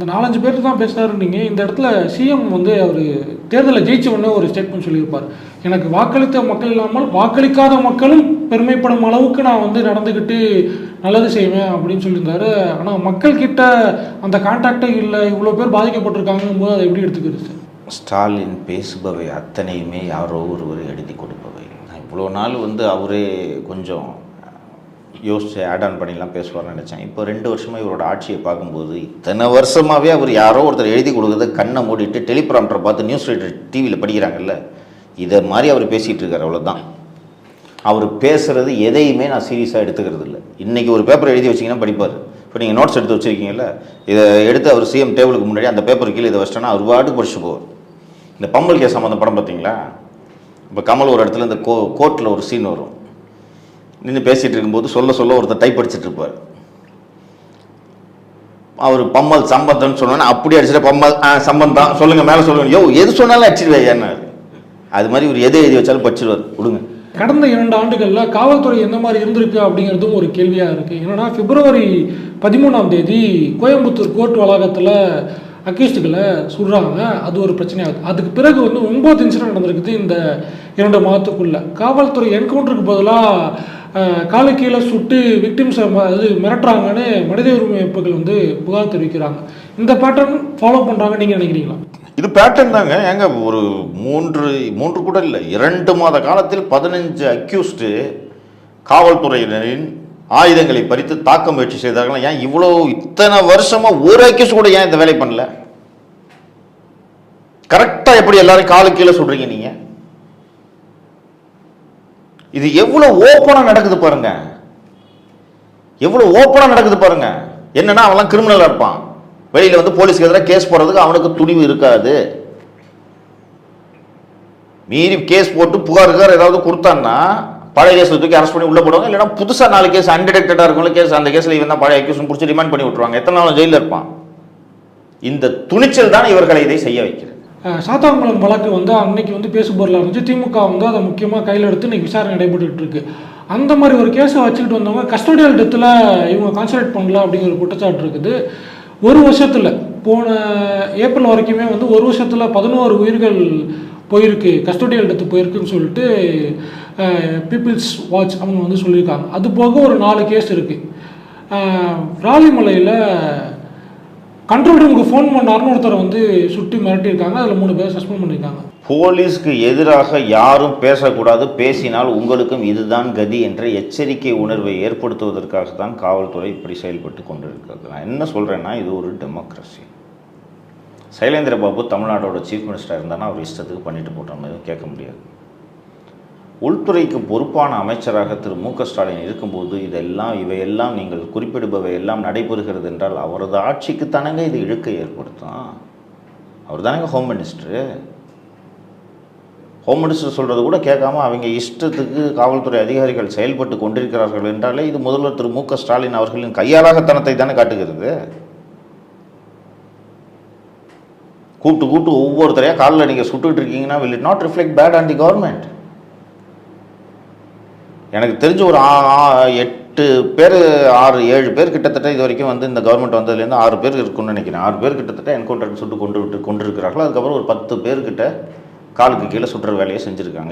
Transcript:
இந்த நாலஞ்சு பேருக்கு தான் பேசுனாருன்னீங்க. இந்த இடத்துல சிஎம் வந்து அவர் தேர்தலில் ஜெயிச்ச உடனே ஒரு ஸ்டேட்மெண்ட் சொல்லியிருப்பார். எனக்கு வாக்களித்த மக்கள் இல்லாமல் வாக்களிக்காத மக்களும் பெருமைப்படும் அளவுக்கு நான் வந்து நடந்துக்கிட்டு நல்லது செய்வேன் அப்படின்னு சொல்லியிருந்தாரு. ஆனால் மக்கள் கிட்ட அந்த கான்டாக்டே இல்லை. இவ்வளோ பேர் பாதிக்கப்பட்டிருக்காங்கும் போது அதை எப்படி எடுத்துக்கிறது சார்? ஸ்டாலின் பேசுபவை அத்தனையுமே யாரோ ஒருவர் எழுதி கொடுப்பவை. இவ்வளோ நாள் வந்து அவரே கொஞ்சம் யோசிச்சு ஆட் ஆன் பண்ணிலாம் பேசுவார்னு நினச்சேன். இப்போ ரெண்டு வருஷமாக இவரோட ஆட்சியை பார்க்கும்போது இத்தனை வருஷமாகவே அவர் யாரோ ஒருத்தர் எழுதி கொடுக்குறத கண்ணை மூடிட்டு டெலிபிராம்டரை பார்த்து நியூஸ் ரீடர் டிவியில் படிக்கிறாங்கல்ல இதை மாதிரி அவர் பேசிகிட்டு இருக்கார் அவ்வளோதான் அவர் பேசுகிறது எதையுமே நான் சீரியஸாக எடுத்துக்கிறது இல்லை. இன்றைக்கி ஒரு பேப்பர் எழுதி வச்சிங்கன்னா படிப்பார். இப்போ நீங்கள் நோட்ஸ் எடுத்து வச்சுருக்கீங்கல்ல இதை எடுத்து அவர் சிஎம் டேபிளுக்கு முன்னாடி அந்த பேப்பர் கீழே இதை வச்சிட்டோன்னா அவர் பாட்டுக்கு படிச்சு போவார். இந்த பம்பல் கேஸ் சம்மந்த படம் பார்த்தீங்களா? இப்போ கமல் ஒரு இடத்துல இந்த கோ கோர்ட்டில் ஒரு சீன் வரும். நின்று பேசிகிட்டு இருக்கும்போது சொல்ல சொல்ல ஒருத்தர் டைப் அடிச்சிட்டு இருப்பார். அவர் பம்மல் சம்பந்தம்னு சொன்னோன்னா அப்படி அடிச்சுட்டு பம்மல் ஆ சம்பந்தம் சொல்லுங்கள் மேலே சொல்லுங்க. யோ எது சொன்னாலும் அடிச்சிடுவேன் ஏன்னாரு அது மாதிரி ஒரு எது எழுதி வச்சாலும் படிச்சிருவார் கொடுங்க கடந்த இரண்டு ஆண்டுகளில் காவல்துறை எந்த மாதிரி இருந்திருக்கு அப்படிங்கிறதும் ஒரு கேள்வியாக இருக்குது என்னன்னா பிப்ரவரி பதிமூணாம் தேதி கோயம்புத்தூர் கோர்ட் வளாகத்தில் அக்யூஸ்டுகளை சுடுறாங்க. அது ஒரு பிரச்சனையாகுது அதுக்கு பிறகு வந்து ஒன்பது இன்சிடென்ட் நடந்திருக்குது இந்த இரண்டு மாதத்துக்குள்ளே. காவல்துறை என்கவுண்டருக்கு பதிலாக காலை கீழே சுட்டு விக்டிம்ஸை அது மிரட்டுறாங்கன்னு மனித உரிமை அமைப்புகள் வந்து புகார் தெரிவிக்கிறாங்க. இந்த பேட்டர்ன் ஃபாலோ பண்ணுறாங்க நீங்கள் நினைக்கிறீங்களா? இது பேட்டர்ன் தாங்க. ஏங்க ஒரு மூன்று மூன்று கூட இல்லை. இரண்டு மாத காலத்தில் பதினஞ்சு அக்யூஸ்டு காவல்துறையினரின் ஆயுதங்களை பறித்து தாக்க முயற்சி செய்தார்கள்? ஏன் இவ்வளோ இத்தனை வருஷமா ஒரு அக்யூஸ் கூட ஏன் இந்த வேலை பண்ணல? கரெக்டாக எப்படி எல்லாரும் காலு கீழே சொல்றீங்க நீங்கள் இது எவ்வளவு ஓப்பனா நடக்குது பாருங்க. எவ்வளவு ஓப்பனா நடக்குது பாருங்க. என்னன்னா அவன்லாம் கிரிமினலா இருப்பான். வெளியில வந்து போலீஸ்க்கு எதிராக கேஸ் போடுறதுக்கு அவனுக்கு துணிவு இருக்காது. மீறி கேஸ் போட்டு புகார் ஏதாவது கொடுத்தான்னா பழைய கேஸ்ல தூக்கி அரெஸ்ட் பண்ணி உள்ள போடுவாங்க. இல்லைன்னா புதுசா நாலு கேஸ் அன்டிடெக்டடா இருக்கும் கேஸ் அந்த கேஸ்ல இவன் தான் பழைய அக்யூஷன் பிடிச்சி ரிமாண்ட் பண்ணி விட்டுருவாங்க. எத்தனை நாள் ஜெயில இருப்பான். இந்த துணிச்சல் தான் இவர்களை இதை செய்ய வைக்கிறது. சாத்தான்குளம் வழக்கு வந்து அன்னைக்கு வந்து பேசுபொருளாக இருந்துச்சு. திமுக வந்து அதை முக்கியமாக கையில் எடுத்து இன்னைக்கு விசாரணை நடைபெற்றுட்டு இருக்கு. அந்த மாதிரி ஒரு கேஸை வச்சுக்கிட்டு வந்தவங்க கஸ்டோடியல் டெத்தில் இவங்க கான்சன்ட்ரேட் பண்ணல அப்படிங்கிற ஒரு குற்றச்சாட்டு இருக்குது. ஒரு வருஷத்தில் போன ஏப்ரல் வரைக்குமே வந்து ஒரு வருஷத்தில் பதினோரு உயிர்கள் போயிருக்கு. கஸ்டோடியல் டெத்து போயிருக்குன்னு சொல்லிட்டு பீப்புள்ஸ் வாட்ச் அவங்க வந்து சொல்லியிருக்காங்க. அது போக ஒரு நாலு கேஸ் இருக்குது ராலிமலையில் கண்ட்ரோல் ரூமுக்கு ஃபோன் பண்ணார்னு ஒருத்தர் வந்து சுட்டி மிரட்டியிருக்காங்க. அதில் மூணு பேர் சஸ்பெண்ட் பண்ணியிருக்காங்க. போலீஸ்க்கு எதிராக யாரும் பேசக்கூடாது. பேசினால் உங்களுக்கும் இதுதான் கதி என்ற எச்சரிக்கை உணர்வை ஏற்படுத்துவதற்காக தான் காவல்துறை இப்படி செயல்பட்டு கொண்டிருக்கிறது. நான் என்ன சொல்கிறேன்னா இது ஒரு டெமோக்ரஸி சைலேந்திர பாபு தமிழ்நாட்டோட சீஃப் மினிஸ்டராக இருந்தானா அவர் இஷ்டத்துக்கு பண்ணிட்டு போட்டோம் எதுவும் கேட்க முடியாது. உள்துறைக்கு பொறுப்பான அமைச்சராக திரு மு க ஸ்டாலின் இருக்கும்போது இதெல்லாம் இவையெல்லாம் நீங்கள் குறிப்பிடுபவை எல்லாம் நடைபெறுகிறது என்றால் அவரது ஆட்சிக்கு தானங்க இது இழுக்கை ஏற்படுத்தும்? அவர் தானங்க ஹோம் மினிஸ்டரு ஹோம் மினிஸ்டர் சொல்கிறது கூட கேட்காம அவங்க இஷ்டத்துக்கு காவல்துறை அதிகாரிகள் செயல்பட்டு கொண்டிருக்கிறார்கள் என்றாலே இது முதல்வர் திரு மு க ஸ்டாலின் அவர்களின் கையாளாகத்தனத்தை தானே காட்டுகிறது? கூப்பிட்டு கூப்பிட்டு ஒவ்வொருத்தரையாக காலில் நீங்கள் சுட்டுட்டு இருக்கீங்கன்னா will it not reflect bad on the government எனக்கு தெரிஞ்ச ஒரு எட்டு பேர் ஆறு ஏழு பேர் கிட்டத்தட்ட இது வரைக்கும் வந்து இந்த கவர்மெண்ட் வந்ததுலேருந்து ஆறு பேர் இருக்குன்னு நினைக்கிறேன். ஆறு பேர் கிட்டத்தட்ட என்கவுண்டர் சுட்டு கொண்டு விட்டு கொண்டிருக்கிறார்கள். அதுக்கப்புறம் ஒரு பத்து பேர்கிட்ட காலுக்கு கீழே சுற்றுற வேலையை செஞ்சுருக்காங்க.